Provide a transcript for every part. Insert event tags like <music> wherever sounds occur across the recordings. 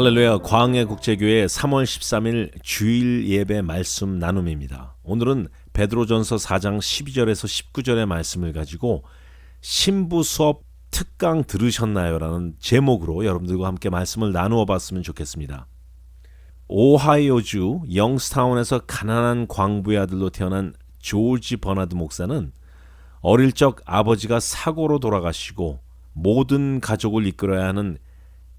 할렐루야 광해 국제교회 3월 13일 주일 예배 말씀 나눔입니다. 오늘은 베드로전서 4장 12절에서 19절의 말씀을 가지고 신부 수업 특강 들으셨나요라는 제목으로 여러분들과 함께 말씀을 나누어 봤으면 좋겠습니다. 오하이오주 영스타운에서 가난한 광부의 아들로 태어난 조지 버나드 목사는 어릴 적 아버지가 사고로 돌아가시고 모든 가족을 이끌어야 하는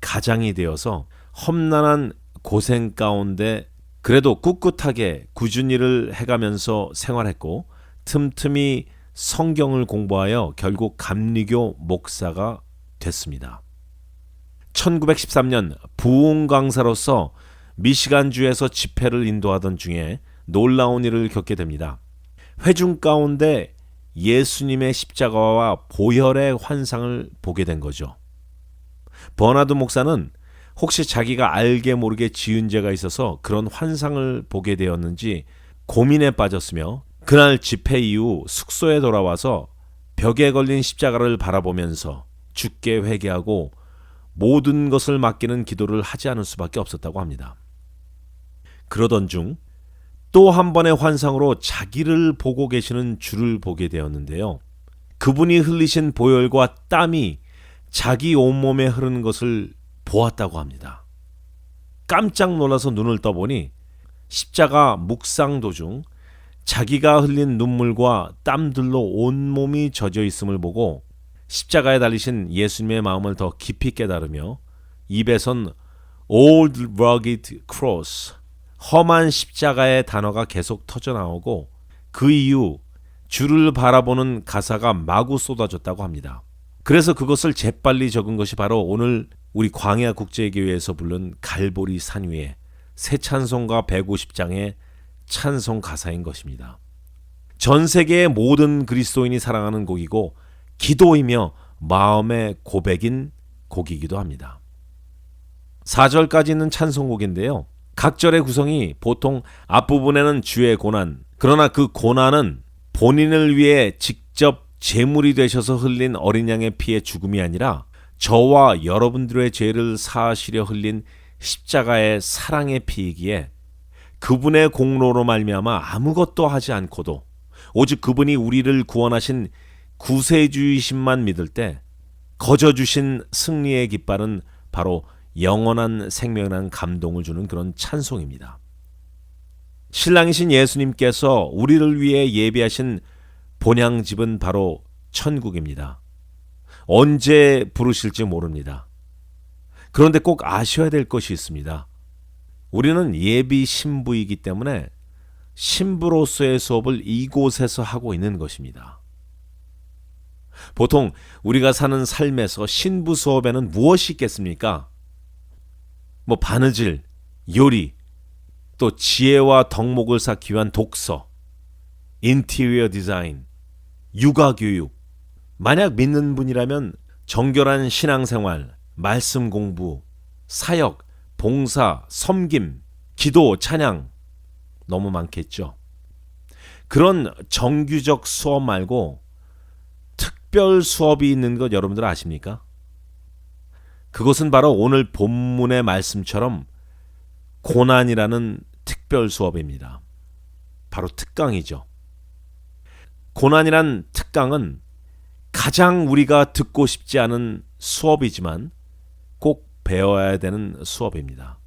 가장이 되어서 험난한 고생 가운데 그래도 꿋꿋하게 꾸준히 일을 해가면서 생활했고 틈틈이 성경을 공부하여 결국 감리교 목사가 됐습니다. 1913년 부흥 강사로서 미시간주에서 집회를 인도하던 중에 놀라운 일을 겪게 됩니다. 회중 가운데 예수님의 십자가와 보혈의 환상을 보게 된 거죠. 버나드 목사는 혹시 자기가 알게 모르게 지은 죄가 있어서 그런 환상을 보게 되었는지 고민에 빠졌으며 그날 집회 이후 숙소에 돌아와서 벽에 걸린 십자가를 바라보면서 죽게 회개하고 모든 것을 맡기는 기도를 하지 않을 수밖에 없었다고 합니다. 그러던 중 또 한 번의 환상으로 자기를 보고 계시는 주를 보게 되었는데요. 그분이 흘리신 보혈과 땀이 자기 온몸에 흐르는 것을 보았다고 합니다. 깜짝 놀라서 눈을 떠보니 십자가 묵상 도중 자기가 흘린 눈물과 땀들로 온몸이 젖어 있음을 보고 십자가에 달리신 예수님의 마음을 더 깊이 깨달으며 입에선 old rugged cross 험한 십자가의 단어가 계속 터져 나오고 그 이후 주를 바라보는 가사가 마구 쏟아졌다고 합니다. 그래서 그것을 재빨리 적은 것이 바로 오늘 우리 광야 국제교회에서 부른 갈보리 산 위에 새 찬송가 150장의 찬송 가사인 것입니다. 전 세계의 모든 그리스도인이 사랑하는 곡이고 기도이며 마음의 고백인 곡이기도 합니다. 4절까지 있는 찬송곡인데요. 각 절의 구성이 보통 앞부분에는 주의 고난, 그러나 그 고난은 본인을 위해 직접 제물이 되셔서 흘린 어린 양의 피의 죽음이 아니라 저와 여러분들의 죄를 사하시려 흘린 십자가의 사랑의 피이기에 그분의 공로로 말미암아 아무것도 하지 않고도 오직 그분이 우리를 구원하신 구세주이심만 믿을 때 거저 주신 승리의 깃발은 바로 영원한 생명이라는 감동을 주는 그런 찬송입니다. 신랑이신 예수님께서 우리를 위해 예비하신 본향집은 바로 천국입니다. 언제 부르실지 모릅니다. 그런데 꼭 아셔야 될 것이 있습니다. 우리는 예비 신부이기 때문에 신부로서의 수업을 이곳에서 하고 있는 것입니다. 보통 우리가 사는 삶에서 신부 수업에는 무엇이 있겠습니까? 뭐 바느질, 요리, 또 지혜와 덕목을 쌓기 위한 독서, 인테리어 디자인, 육아 교육. 만약 믿는 분이라면 정결한 신앙생활, 말씀 공부, 사역, 봉사, 섬김, 기도, 찬양 너무 많겠죠. 그런 정규적 수업 말고 특별 수업이 있는 것 여러분들 아십니까? 그것은 바로 오늘 본문의 말씀처럼 고난이라는 특별 수업입니다. 바로 특강이죠. 고난이란 특강은 가장 우리가 듣고 싶지 않은 수업이지만 꼭 배워야 되는 수업입니다.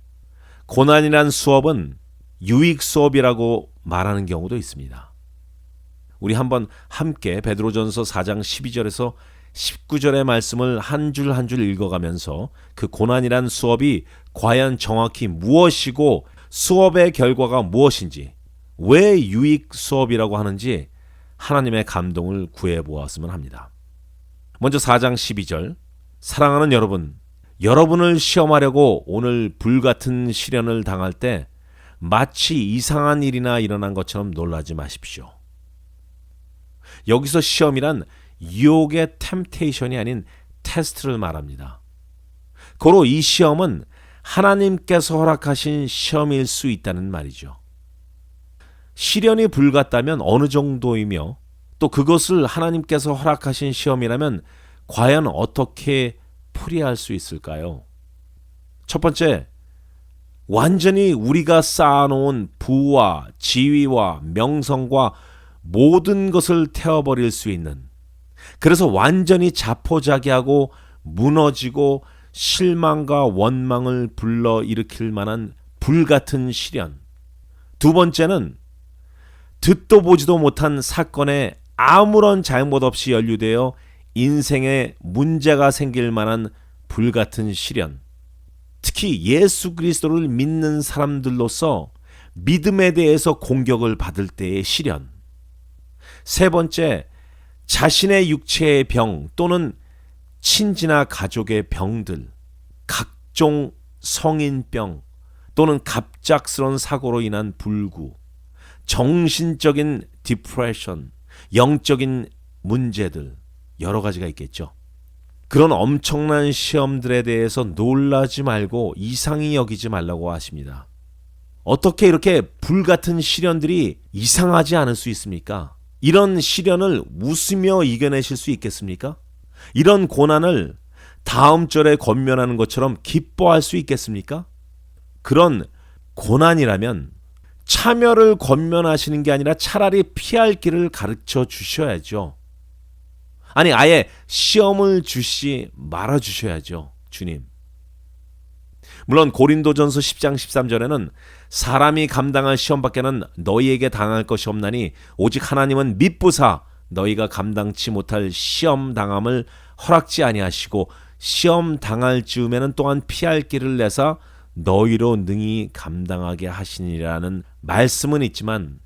고난이란 수업은 유익 수업이라고 말하는 경우도 있습니다. 우리 한번 함께 베드로전서 4장 12절에서 19절의 말씀을 한 줄 한 줄 읽어가면서 그 고난이란 수업이 과연 정확히 무엇이고 수업의 결과가 무엇인지 왜 유익 수업이라고 하는지 하나님의 감동을 구해 보았으면 합니다. 먼저 4장 12절 사랑하는 여러분 여러분을 시험하려고 오늘 불같은 시련을 당할 때 마치 이상한 일이나 일어난 것처럼 놀라지 마십시오. 여기서 시험이란 유혹의 템테이션이 아닌 테스트를 말합니다. 고로 이 시험은 하나님께서 허락하신 시험일 수 있다는 말이죠. 시련이 불같다면 어느 정도이며 또 그것을 하나님께서 허락하신 시험이라면 과연 어떻게 풀이할 수 있을까요? 첫 번째, 완전히 우리가 쌓아놓은 부와 지위와 명성과 모든 것을 태워버릴 수 있는 그래서 완전히 자포자기하고 무너지고 실망과 원망을 불러 일으킬 만한 불같은 시련. 두 번째는 듣도 보지도 못한 사건에 아무런 잘못 없이 연루되어 인생에 문제가 생길 만한 불같은 시련. 특히 예수 그리스도를 믿는 사람들로서 믿음에 대해서 공격을 받을 때의 시련. 세 번째, 자신의 육체의 병 또는 친지나 가족의 병들, 각종 성인병 또는 갑작스러운 사고로 인한 불구, 정신적인 디프레션, 영적인 문제들 여러 가지가 있겠죠. 그런 엄청난 시험들에 대해서 놀라지 말고 이상히 여기지 말라고 하십니다. 어떻게 이렇게 불같은 시련들이 이상하지 않을 수 있습니까? 이런 시련을 웃으며 이겨내실 수 있겠습니까? 이런 고난을 다음 절에 권면하는 것처럼 기뻐할 수 있겠습니까? 그런 고난이라면 참여를 권면하시는 게 아니라 차라리 피할 길을 가르쳐 주셔야죠. 아니, 아예 시험을 주시 말아 주셔야죠. 주님. 물론 고린도전서 10장 13절에는 사람이 감당할 시험밖에는 너희에게 당할 것이 없나니 오직 하나님은 미쁘사 너희가 감당치 못할 시험 당함을 허락지 아니하시고 시험 당할 즈음에는 또한 피할 길을 내사 너희로 능히 감당하게 하시니라는 말씀은 있지만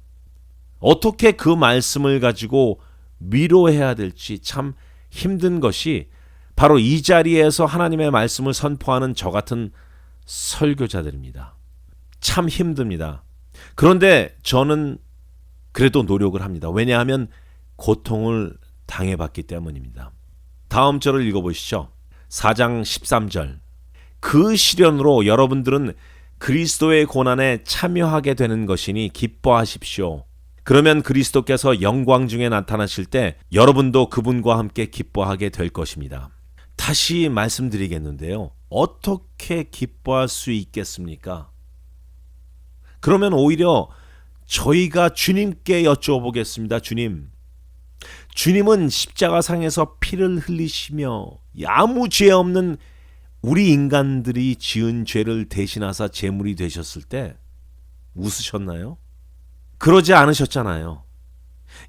어떻게 그 말씀을 가지고 위로해야 될지 참 힘든 것이 바로 이 자리에서 하나님의 말씀을 선포하는 저 같은 설교자들입니다. 참 힘듭니다. 그런데 저는 그래도 노력을 합니다. 왜냐하면 고통을 당해봤기 때문입니다. 다음 절을 읽어보시죠. 4장 13절. 그 시련으로 여러분들은 그리스도의 고난에 참여하게 되는 것이니 기뻐하십시오. 그러면 그리스도께서 영광 중에 나타나실 때 여러분도 그분과 함께 기뻐하게 될 것입니다. 다시 말씀드리겠는데요. 어떻게 기뻐할 수 있겠습니까? 그러면 오히려 저희가 주님께 여쭤보겠습니다. 주님. 주님은 십자가상에서 피를 흘리시며 아무 죄 없는 우리 인간들이 지은 죄를 대신하사 제물이 되셨을 때 웃으셨나요? 그러지 않으셨잖아요.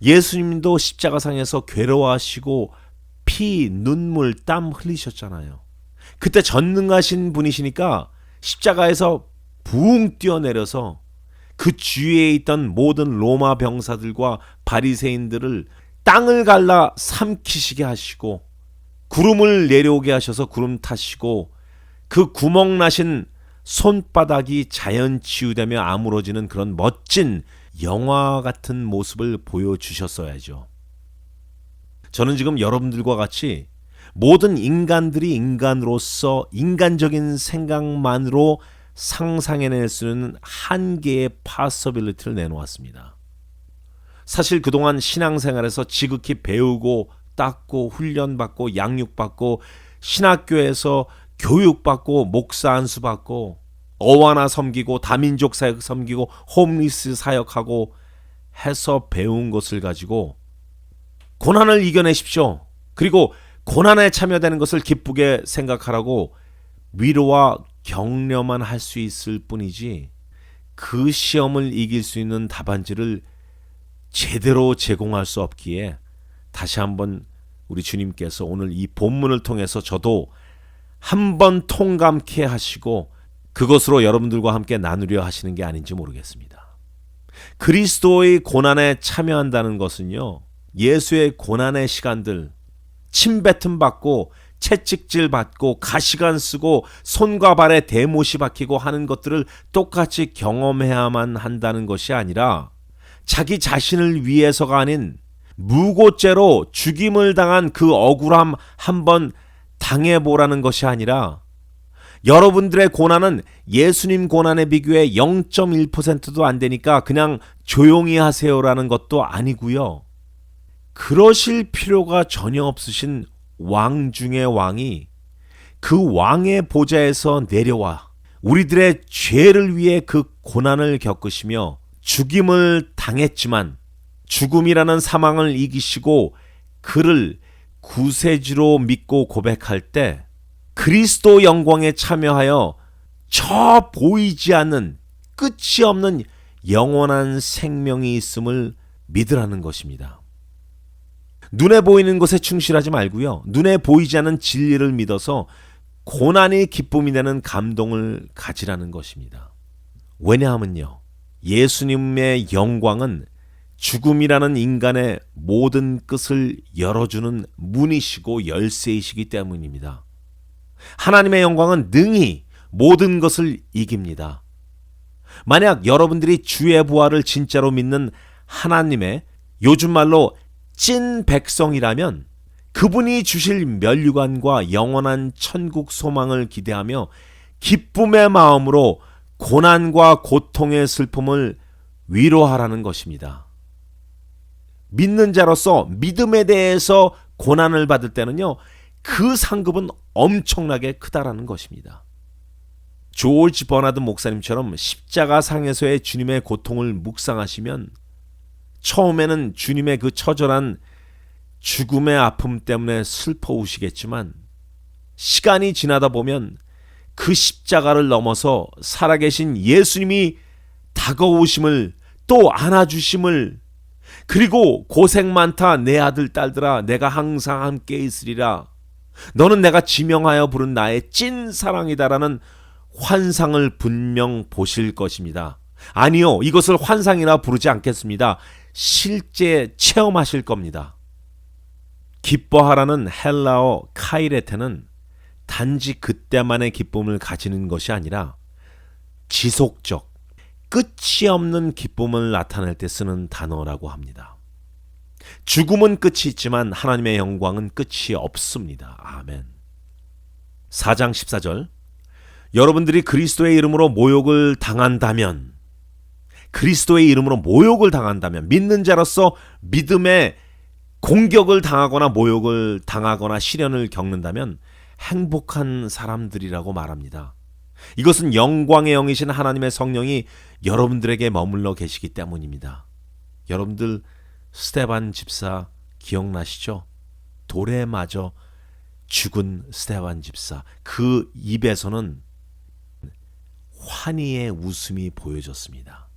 예수님도 십자가상에서 괴로워하시고 피, 눈물, 땀 흘리셨잖아요. 그때 전능하신 분이시니까 십자가에서 붕 뛰어내려서 그 주위에 있던 모든 로마 병사들과 바리새인들을 땅을 갈라 삼키시게 하시고 구름을 내려오게 하셔서 구름 타시고 그 구멍 나신 손바닥이 자연 치유되며 아물어지는 그런 멋진 영화 같은 모습을 보여주셨어야죠. 저는 지금 여러분들과 같이 모든 인간들이 인간으로서 인간적인 생각만으로 상상해낼 수 있는 한계의 파서빌리티를 내놓았습니다. 사실 그동안 신앙생활에서 지극히 배우고 닦고 훈련받고 양육받고 신학교에서 교육받고 목사 안수 받고 어와나 섬기고 다민족 사역 섬기고 홈리스 사역하고 해서 배운 것을 가지고 고난을 이겨내십시오. 그리고 고난에 참여되는 것을 기쁘게 생각하라고 위로와 격려만 할 수 있을 뿐이지 그 시험을 이길 수 있는 답안지를 제대로 제공할 수 없기에 다시 한번 우리 주님께서 오늘 이 본문을 통해서 저도 한번 통감케 하시고 그것으로 여러분들과 함께 나누려 하시는 게 아닌지 모르겠습니다. 그리스도의 고난에 참여한다는 것은요, 예수의 고난의 시간들, 침뱉음 받고 채찍질 받고 가시관 쓰고 손과 발에 대못이 박히고 하는 것들을 똑같이 경험해야만 한다는 것이 아니라 자기 자신을 위해서가 아닌 무고죄로 죽임을 당한 그 억울함 한번 당해보라는 것이 아니라 여러분들의 고난은 예수님 고난에 비교해 0.1%도 안 되니까 그냥 조용히 하세요라는 것도 아니고요. 그러실 필요가 전혀 없으신 왕 중의 왕이 그 왕의 보좌에서 내려와 우리들의 죄를 위해 그 고난을 겪으시며 죽임을 당했지만 죽음이라는 사망을 이기시고 그를 구세주로 믿고 고백할 때 그리스도 영광에 참여하여 저 보이지 않는 끝이 없는 영원한 생명이 있음을 믿으라는 것입니다. 눈에 보이는 것에 충실하지 말고요. 눈에 보이지 않는 진리를 믿어서 고난이 기쁨이 되는 감동을 가지라는 것입니다. 왜냐하면요. 예수님의 영광은 죽음이라는 인간의 모든 끝을 열어주는 문이시고 열쇠이시기 때문입니다. 하나님의 영광은 능히 모든 것을 이깁니다. 만약 여러분들이 주의 부활을 진짜로 믿는 하나님의 요즘 말로 찐 백성이라면 그분이 주실 면류관과 영원한 천국 소망을 기대하며 기쁨의 마음으로 고난과 고통의 슬픔을 위로하라는 것입니다. 믿는 자로서 믿음에 대해서 고난을 받을 때는요, 그 상급은 엄청나게 크다라는 것입니다. 조지 버나드 목사님처럼 십자가 상에서의 주님의 고통을 묵상하시면 처음에는 주님의 그 처절한 죽음의 아픔 때문에 슬퍼우시겠지만 시간이 지나다 보면 그 십자가를 넘어서 살아계신 예수님이 다가오심을 또 안아주심을 그리고 고생 많다 내 아들 딸들아 내가 항상 함께 있으리라 너는 내가 지명하여 부른 나의 찐 사랑이다라는 환상을 분명 보실 것입니다. 아니요, 이것을 환상이라 부르지 않겠습니다. 실제 체험하실 겁니다. 기뻐하라는 헬라어 카이레테는 단지 그때만의 기쁨을 가지는 것이 아니라 지속적, 끝이 없는 기쁨을 나타낼 때 쓰는 단어라고 합니다. 죽음은 끝이 있지만 하나님의 영광은 끝이 없습니다. 아멘. 4장 14절 여러분들이 그리스도의 이름으로 모욕을 당한다면 그리스도의 이름으로 모욕을 당한다면 믿는 자로서 믿음의 공격을 당하거나 모욕을 당하거나 시련을 겪는다면 행복한 사람들이라고 말합니다. 이것은 영광의 영이신 하나님의 성령이 여러분들에게 머물러 계시기 때문입니다. 여러분들 스테반 집사 기억나시죠? 돌에 맞아 죽은 스테반 집사. 그 입에서는 환희의 웃음이 보여졌습니다.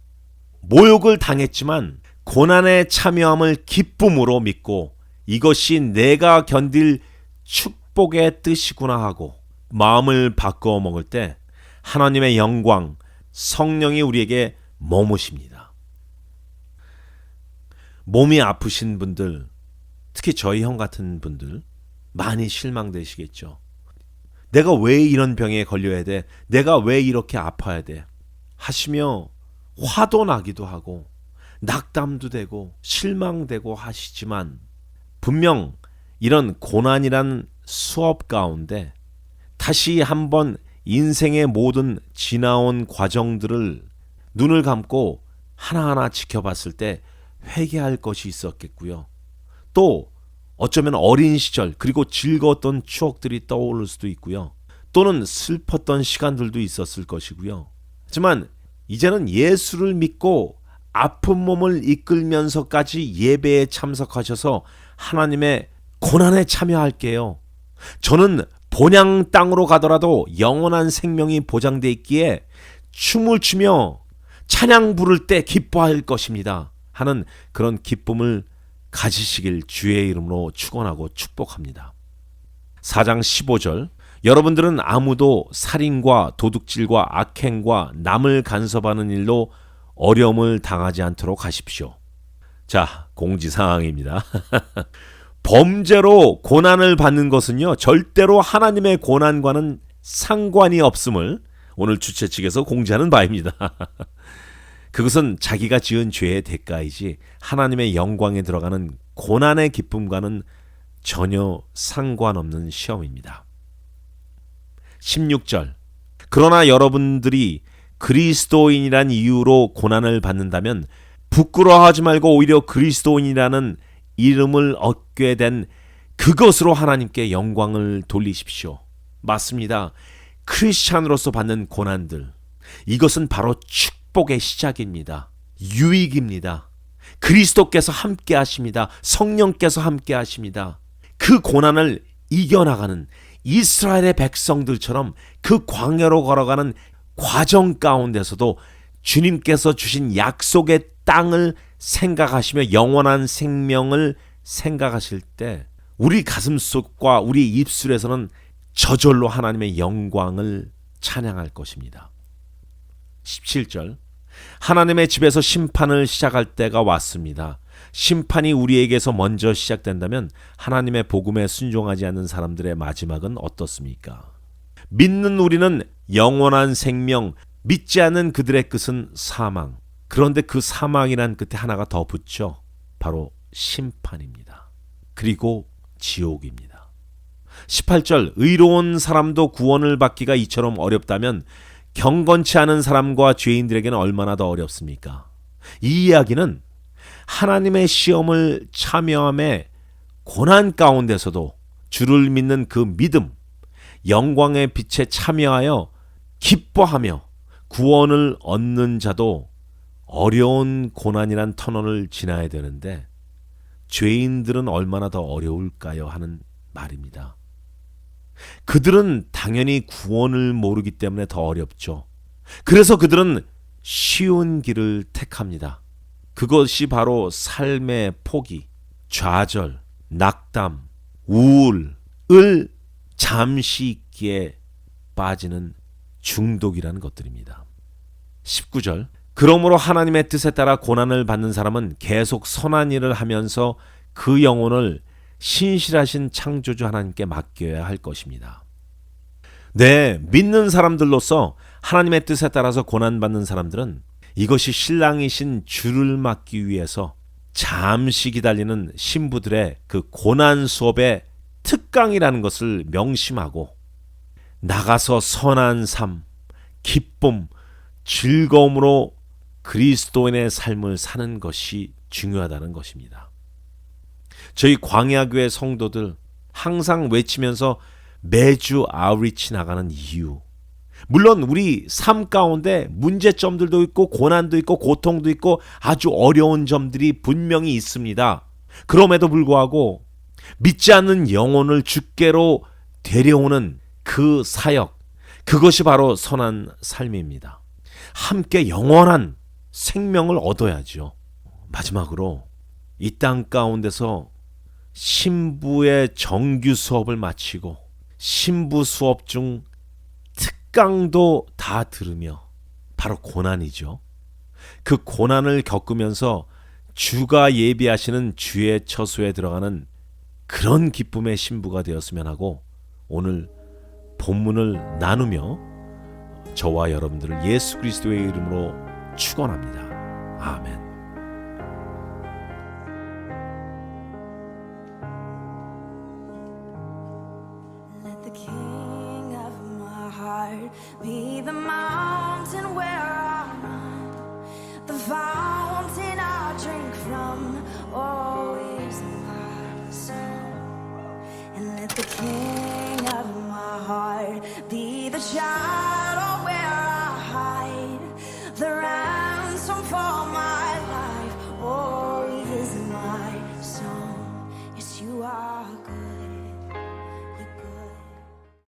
모욕을 당했지만 고난에 참여함을 기쁨으로 믿고 이것이 내가 견딜 축복의 뜻이구나 하고 마음을 바꾸어 먹을 때 하나님의 영광, 성령이 우리에게 머무십니다. 몸이 아프신 분들, 특히 저희 형 같은 분들 많이 실망되시겠죠. 내가 왜 이런 병에 걸려야 돼? 내가 왜 이렇게 아파야 돼? 하시며 화도 나기도 하고 낙담도 되고 실망되고 하시지만 분명 이런 고난이란 수업 가운데 다시 한번 인생의 모든 지나온 과정들을 눈을 감고 하나하나 지켜봤을 때 회개할 것이 있었겠고요. 또 어쩌면 어린 시절 그리고 즐거웠던 추억들이 떠오를 수도 있고요. 또는 슬펐던 시간들도 있었을 것이고요. 하지만 이제는 예수를 믿고 아픈 몸을 이끌면서까지 예배에 참석하셔서 하나님의 고난에 참여할게요. 저는 본향 땅으로 가더라도 영원한 생명이 보장돼 있기에 춤을 추며 찬양 부를 때 기뻐할 것입니다. 하는 그런 기쁨을 가지시길 주의 이름으로 축원하고 축복합니다. 4장 15절 여러분들은 아무도 살인과 도둑질과 악행과 남을 간섭하는 일로 어려움을 당하지 않도록 하십시오. 자, 공지사항입니다. <laughs> 범죄로 고난을 받는 것은요, 절대로 하나님의 고난과는 상관이 없음을 오늘 주최 측에서 공지하는 바입니다. <laughs> 그것은 자기가 지은 죄의 대가이지 하나님의 영광에 들어가는 고난의 기쁨과는 전혀 상관없는 시험입니다. 16절. 그러나 여러분들이 그리스도인이란 이유로 고난을 받는다면 부끄러워하지 말고 오히려 그리스도인이라는 이름을 얻게 된 그것으로 하나님께 영광을 돌리십시오. 맞습니다. 크리스찬으로서 받는 고난들 이것은 바로 축복의 시작입니다. 유익입니다. 그리스도께서 함께 하십니다. 성령께서 함께 하십니다. 그 고난을 이겨나가는 이스라엘의 백성들처럼 그 광야로 걸어가는 과정 가운데서도 주님께서 주신 약속의 땅을 생각하시며 영원한 생명을 생각하실 때 우리 가슴 속과 우리 입술에서는 저절로 하나님의 영광을 찬양할 것입니다. 17절 하나님의 집에서 심판을 시작할 때가 왔습니다. 심판이 우리에게서 먼저 시작된다면 하나님의 복음에 순종하지 않는 사람들의 마지막은 어떻습니까? 믿는 우리는 영원한 생명, 믿지 않는 그들의 끝은 사망. 그런데 그 사망이란 끝에 하나가 더 붙죠. 바로 심판입니다. 그리고 지옥입니다. 18절 의로운 사람도 구원을 받기가 이처럼 어렵다면 경건치 않은 사람과 죄인들에게는 얼마나 더 어렵습니까? 이 이야기는 하나님의 시험을 참여함에 고난 가운데서도 주를 믿는 그 믿음, 영광의 빛에 참여하여 기뻐하며 구원을 얻는 자도 어려운 고난이란 터널을 지나야 되는데 죄인들은 얼마나 더 어려울까요? 하는 말입니다. 그들은 당연히 구원을 모르기 때문에 더 어렵죠. 그래서 그들은 쉬운 길을 택합니다. 그것이 바로 삶의 포기, 좌절, 낙담, 우울을 잠시 있기에 빠지는 중독이라는 것들입니다. 19절 그러므로 하나님의 뜻에 따라 고난을 받는 사람은 계속 선한 일을 하면서 그 영혼을 신실하신 창조주 하나님께 맡겨야 할 것입니다. 네, 믿는 사람들로서 하나님의 뜻에 따라서 고난받는 사람들은 이것이 신랑이신 주를 맡기 위해서 잠시 기다리는 신부들의 그 고난 수업의 특강이라는 것을 명심하고 나가서 선한 삶, 기쁨, 즐거움으로 그리스도인의 삶을 사는 것이 중요하다는 것입니다. 저희 광야교회 성도들 항상 외치면서 매주 아우리치 나가는 이유. 물론 우리 삶 가운데 문제점들도 있고 고난도 있고 고통도 있고 아주 어려운 점들이 분명히 있습니다. 그럼에도 불구하고 믿지 않는 영혼을 주께로 데려오는 그 사역, 그것이 바로 선한 삶입니다. 함께 영원한 생명을 얻어야죠. 마지막으로 이 땅 가운데서 신부의 정규 수업을 마치고 신부 수업 중 특강도 다 들으며 바로 고난이죠. 그 고난을 겪으면서 주가 예비하시는 주의 처소에 들어가는 그런 기쁨의 신부가 되었으면 하고 오늘 본문을 나누며 저와 여러분들을 예수 그리스도의 이름으로 축원합니다. 아멘. Let the king